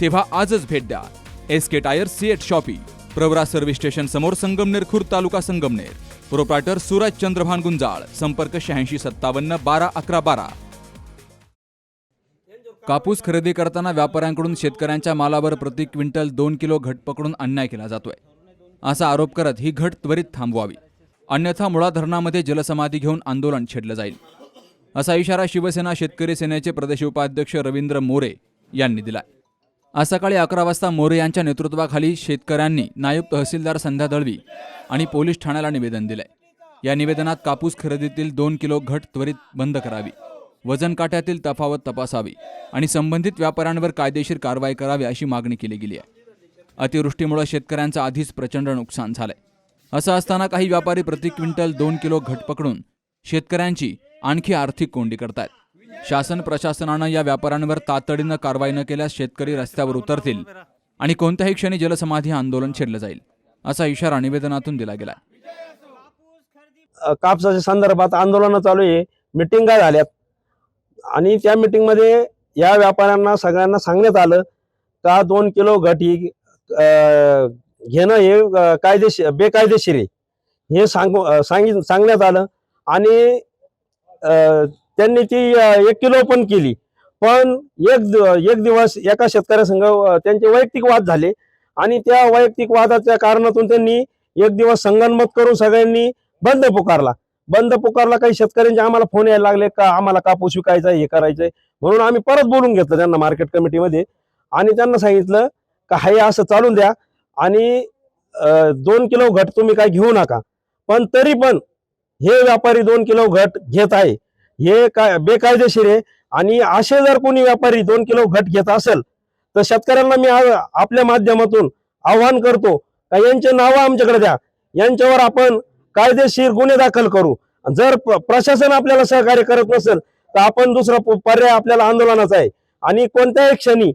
तेव्हा आजच भेट द्या. S K tyre CEAT shoppe Pravara service station समोर संगमनेर खुर्द तालुका संगमनेर. प्रोप्रायटर सूरज चंद्रभान गुंजाळ संपर्क शहाऐंशी सत्तावन्न बारा अकरा बारा. कापूस खरेदी करताना व्यापाऱ्यांकडून शेतकऱ्यांच्या मालावर प्रति क्विंटल दोन किलो घट पकडून अन्याय केला जातोय. असा आरोप करत ही घट त्वरित थांबवावी. अन्यथा मुळा धरणामध्ये जलसमाधी घेऊन आंदोलन छेडलं जाईल. असा इशारा शिवसेना शेतकरी सेनेचे प्रदेश उपाध्यक्ष रवींद्र मोरे यांनी दिलाय. आज सकाळी अकरा वाजता मोरे यांच्या नेतृत्वाखाली शेतकऱ्यांनी नायब तहसीलदार संध्या दळवी आणि पोलीस ठाण्याला निवेदन दिलंय. या निवेदनात कापूस खरेदीतील दोन किलो घट त्वरित बंद करावी वजन काट्यातील तफावत तपासावी आणि संबंधित व्यापाऱ्यांवर कायदेशीर कारवाई करावी अशी मागणी केली गेली आहे. अतिवृष्टीमुळे शेतकऱ्यांचं आधीच प्रचंड नुकसान झालंय. असं असताना काही व्यापारी प्रति क्विंटल दोन किलो घट पकडून शेतकऱ्यांची आणखी आर्थिक कोंडी करतायत. शासन प्रशासनानं या व्यापाऱ्यांवर तातडीनं कारवाई न केल्यास शेतकरी रस्त्यावर उतरतील आणि कोणत्याही क्षणी जलसमाधी आंदोलन छेडलं जाईल असा इशारा निवेदनातून दिला गेला. कापसाच्या संदर्भात आंदोलनं चालू आहे. मिटिंगा झाल्यात? आणि त्या मिटिंगमध्ये या व्यापाऱ्यांना सगळ्यांना सांगण्यात आलं का दोन किलो गटी घेणं हे कायदेशीर बेकायदेशीर आहे. हे सांगू सांगित सांगण्यात आलं. आणि त्यांनी ती एक किलो पण केली. पण एक एक दिवस एका शेतकऱ्यासंग संघ त्यांचे वैयक्तिक वाद झाले. आणि त्या वैयक्तिक वादाच्या कारणातून त्यांनी एक दिवस संगनमत करून सगळ्यांनी बंद पुकारला. बंद पुकारला काही शेतकऱ्यांचे आम्हाला फोन यायला लागले का आम्हाला कापूस विकायचा आहे, हे करायचंय. म्हणून आम्ही परत बोलून घेतलं त्यांना मार्केट कमिटीमध्ये. आणि त्यांना सांगितलं का हे असं चालून द्या. आणि दोन किलो घट तुम्ही काय घेऊ नका. पण तरी पण हे व्यापारी दोन किलो घट घेत आहे. हे काय बेकायदेशीर आहे. आणि असे जर कोणी व्यापारी दोन किलो घट घेत असेल तर शेतकऱ्यांना मी आपल्या माध्यमातून आव्हान करतो का यांचे नावं आमच्याकडे द्या. यांच्यावर आपण कायदेशीर गुन्हे दाखल करू. जर प्रशासन आपल्याला सहकार्य करत नसेल तर आपण दुसरा प- पर्याय आपल्याला आंदोलनाचा आहे. आणि कोणत्याही क्षणी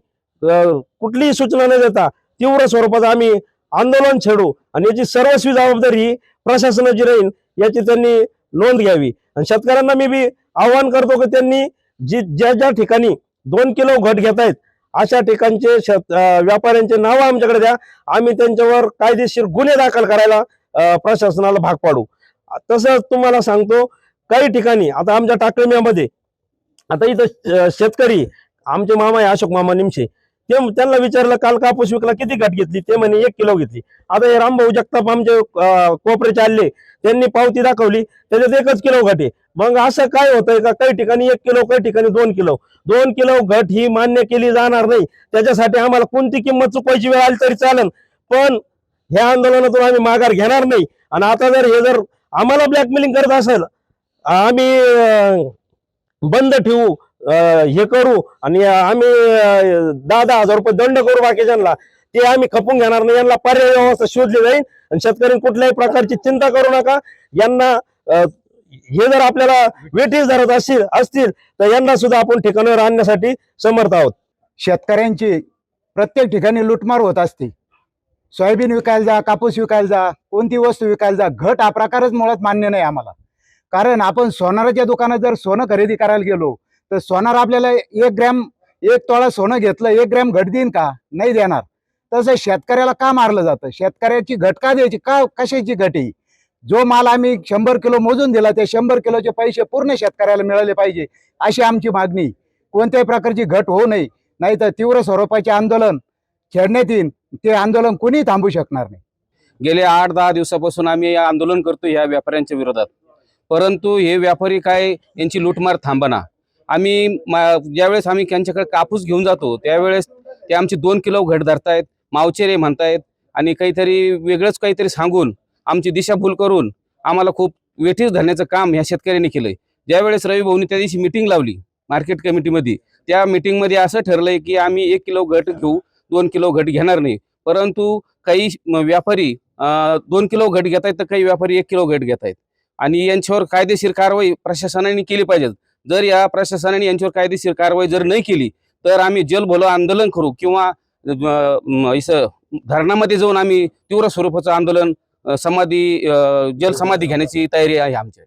कुठलीही सूचना न देता तीव्र स्वरूपात आम्ही आंदोलन छेडू. आणि याची सर्वस्वी जबाबदारी ही प्रशासनाची राहील याची त्यांनी नोंद घ्यावी. आणि शेतकऱ्यांना मी बी आवाहन करतो की त्यांनी जी ज्या ज्या ठिकाणी दोन किलो घट घेत आहेत अशा ठिकाणचे शेत व्यापाऱ्यांचे नावं आमच्याकडे द्या. आम्ही त्यांच्यावर कायदेशीर गुन्हे दाखल करायला प्रशासनाला भाग पाडू. तसंच तुम्हाला सांगतो काही ठिकाणी आता आमच्या टाकळम्यामध्ये आता इथं शेतकरी आमचे मामा आहे अशोक मामा निमशे ते त्यांना विचारलं काल कापूस विकला किती घट घेतली? ते म्हणे एक किलो घेतली. आता हे रामभाऊ जगताप आमचे अं, कोपऱ्याचे आले त्यांनी पावती दाखवली त्याच्यात एकच किलो घट आहे. मग असं काय होतंय का? काही ठिकाणी एक किलो काही ठिकाणी दोन किलो. दोन किलो घट ही मान्य केली जाणार नाही. त्याच्यासाठी आम्हाला कोणती किंमत चुकवायची वेळ आली तरी चालेल पण ह्या आंदोलनातून आम्ही माघार घेणार नाही. आणि आता जर हे जर आम्हाला ब्लॅकमेलिंग करत असेल आम्ही बंद ठेवू हे करू आणि आम्ही दहा दहा हजार रुपये दंड करू बाकीच्यांना. ते आम्ही खपून घेणार नाही. यांना पर्याय व्यवस्था शोधली जाईल आणि शेतकऱ्यांनी कुठल्याही प्रकारची चिंता करू नका. यांना हे जर आपल्याला वेठीस धरत असतील असतील तर यांना सुद्धा आपण ठिकाणावर आणण्यासाठी समर्थ आहोत. शेतकऱ्यांची प्रत्येक ठिकाणी लुटमार होत असते. सोयाबीन विकायला जा कापूस विकायला जा कोणती वस्तू विकायला जा घट हा प्रकारच मुळात मान्य नाही आम्हाला. कारण आपण सोनाराच्या दुकानात जर सोनं खरेदी करायला गेलो तर सोनार आपल्याला एक ग्रॅम एक तोळा सोनं घेतलं एक ग्रॅम घट देईन का? नाही देणार. तसं शेतकऱ्याला का मारलं जातं? शेतकऱ्याची घट का द्यायची? का कशाची घट आहे? जो माल आम्ही शंभर किलो मोजून दिला त्या शंभर किलोचे पैसे पूर्ण शेतकऱ्याला मिळाले पाहिजे अशी आमची मागणी कोणत्याही प्रकारची घट होऊ नये नाही तर तीव्र स्वरूपाचे आंदोलन छेडण्यात येईल ते आंदोलन कोणी थांबू शकणार नाही. गेले आठ दहा दिवसापासून आम्ही आंदोलन करतो ह्या व्यापाऱ्यांच्या विरोधात. परंतु हे व्यापारी काय यांची लूटमार थांबना. आम्ही मा- ज्यावेळेस आम्ही त्यांच्याकडे कापूस घेऊन जातो त्यावेळेस ते आमचे दोन किलो घट धरतायत मावचेरे म्हणतायत आणि काहीतरी वेगळंच काहीतरी सांगून आमची दिशाभूल करून आम्हाला खूप वेठीस धरण्याचं काम ह्या शेतकऱ्यांनी केलंय. ज्यावेळेस रवी भाऊनी त्या दिवशी मिटिंग लावली मार्केट कमिटीमध्ये त्या मिटिंगमध्ये असं ठरलंय की आम्ही एक किलो घट घेऊ दोन किलो घट घेणार नाही. परंतु काही व्यापारी दोन किलो घट घेत आहेत तर काही व्यापारी एक किलो घट घेत आहेत आणि यांच्यावर कायदेशीर कारवाई प्रशासनाने केली पाहिजे जर या प्रशासनाने यांच्यावर कायदेशीर कारवाई जर नाही केली तर आम्ही जलभलो आंदोलन करू किंवा धरणामध्ये जाऊन आम्ही तीव्र स्वरूपाचं आंदोलन समाधी जल जलसमाधी घेण्याची तयारी आहे आमची.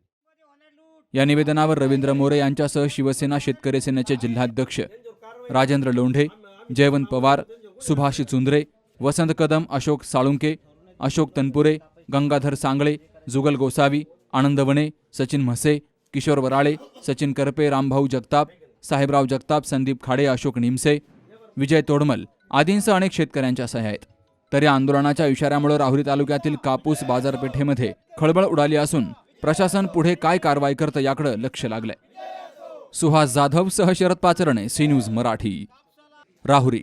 या निवेदनावर रवींद्र मोरे यांच्यासह शिवसेना शेतकरी सेनेचे जिल्हाध्यक्ष राजेंद्र लोंढे जयवंत पवार सुभाष चुंद्रे वसंत कदम अशोक साळुंके अशोक तनपुरे गंगाधर सांगळे जुगल गोसावी आनंद वणे सचिन म्हसे किशोर वराळे सचिन करपे रामभाऊ जगताप साहेबराव जगताप संदीप खाडे अशोक निमसे विजय तोडमल आदींसह अनेक शेतकऱ्यांच्या सह्या आहेत. तर या आंदोलनाच्या इशाऱ्यामुळे राहुरी तालुक्यातील कापूस बाजारपेठेमध्ये खळबळ उडाली असून प्रशासन पुढे काय कारवाई करतं याकडे लक्ष लागलंय. सुहास जाधव सह शरद पाचरणे सी न्यूज मराठी. राहुरी